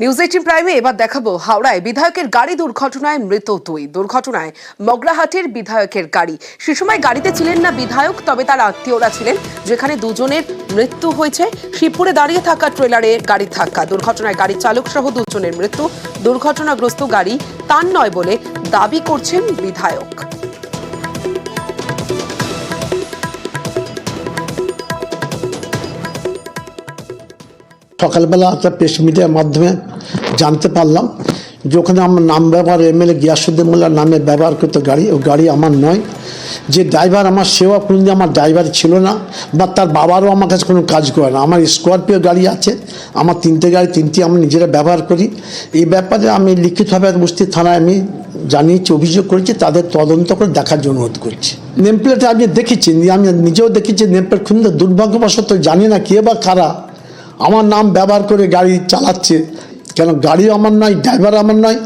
News eighteen প্রাইমে এবার দেখাবো হাওড়ায় বিধায়কের গাড়ি দুর্ঘটনায় মৃত দুই। দুর্ঘটনায় মগরাহাটের বিধায়কের গাড়ি। সে সময় গাড়িতে ছিলেন না বিধায়ক, তবে তার আত্মীয়রা ছিলেন, যেখানে দুজনের মৃত্যু হয়েছে। শিবপুরে দাঁড়িয়ে থাকা ট্রেলারে গাড়ির ধাক্কা। দুর্ঘটনায় গাড়ির চালক সহ দুজনের মৃত্যু। দুর্ঘটনাগ্রস্ত গাড়ি তার নয় বলে দাবি করছেন বিধায়ক। সকালবেলা একটা প্রেস মিডিয়ার মাধ্যমে জানতে পারলাম যে ওখানে আমার নাম ব্যবহার এমএলএ গিয়াসুদ্দিন মোল্লার নামে ব্যবহার করতো গাড়ি, ও গাড়ি আমার নয়। যে ড্রাইভার আমার সেবা কোনোদিন আমার ড্রাইভার ছিল না, বা তার বাবারও আমার কাছে কোনো কাজ করে না। আমার স্করপিও গাড়ি আছে, আমার তিনটে গাড়ি, তিনটি আমি নিজেরা ব্যবহার করি। এই ব্যাপারে আমি লিখিতভাবে উপস্থিত থানায় আমি জানিয়েছি, অভিযোগ করেছি, তাদের তদন্ত করে দেখার জন্য অনুরোধ করছি। নেম প্লেট আমি দেখেছি, আমি নিজেও দেখেছি নেম প্লেট খুললে দুর্ভাগ্যবশত জানি না কে বা কারা। আমার নাম ব্যবহার করে গাড়ি চালাচ্ছে। কেন গাড়ি আমার নয় ড্রাইভার আমার নয়।